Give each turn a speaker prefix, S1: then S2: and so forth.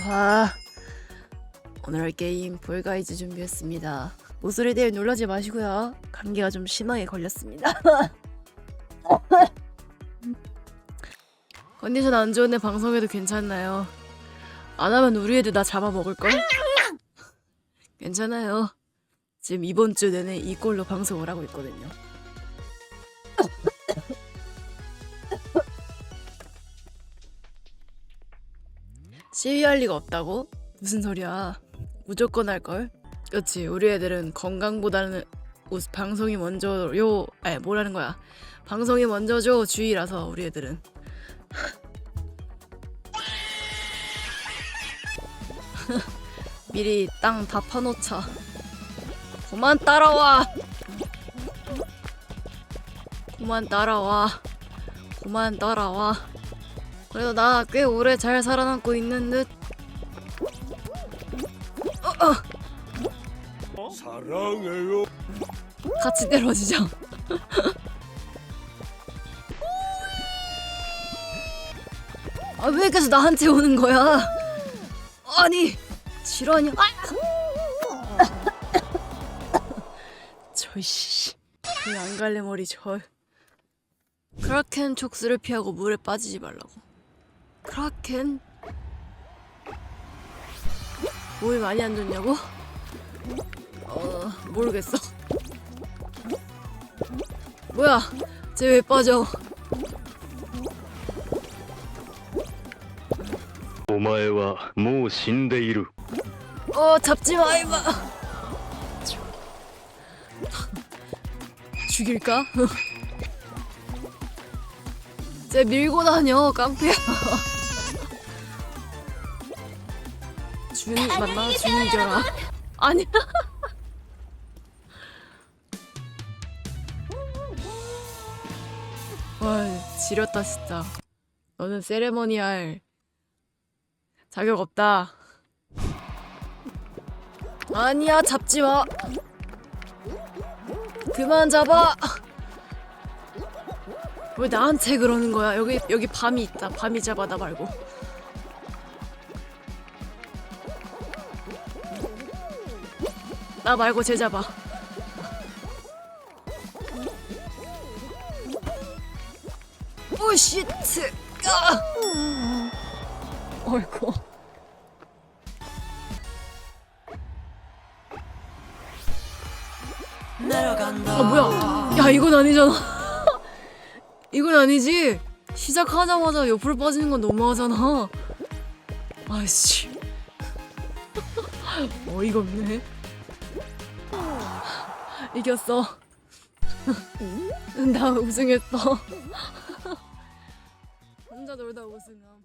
S1: 아로하 오늘 할 게임 볼가이즈 준비했습니다. 목소리 대에 놀라지 마시고요. 감기가 좀 심하게 걸렸습니다. 컨디션 안 좋은데 방송해도 괜찮나요? 안 하면 우리 애들 나 잡아먹을걸? 괜찮아요. 지금 이번 주 내내 이 꼴로 방송을 하고 있거든요 시위할 리가 없다고? 무슨 소리야? 무조건 할 걸. 그렇지. 우리 애들은 건강보다는 우스- 방송이 먼저요. 에 뭐라는 거야? 방송이 먼저죠. 주의라서 우리 애들은. 미리 땅 다 파놓자. 그만 따라와. 그만 따라와. 그만 따라와. 그래도 나 꽤 오래 잘 살아남고 있는 듯.
S2: 사랑해요.
S1: 같이 때려지자. 아 왜 계속 나한테 오는 거야? 아니 지랄이야. 저씨 안 갈래 머리 절. 크라켄 촉수를 피하고 물에 빠지지 말라고. 크라켄? 몸이 많이 안 좋냐고? 어 모르겠어. 뭐야? 쟤 왜 빠져?
S2: お前はもう死んでいる。
S1: 어 잡지 마 이마. 죽일까? 쟤 밀고 다녀 깡패야. 준 맞나? 준이겨라. 아니야. 와 지렸다 진짜. 너는 세레머니 할 자격 없다. 아니야 잡지 마. 그만 잡아. 왜 나한테 그러는 거야? 여기 여기 밤이 있다. 밤이 잡아 나 말고. 나 말고 쟤 잡아. 오 시트. 아. 어이구. 아 뭐야? 야 이건 아니잖아. 이건 아니지. 시작하자마자 옆으로 빠지는 건 너무하잖아. 아씨. 어이가 없네. 이겼어. 나 우승했어. 혼자 놀다 우승함.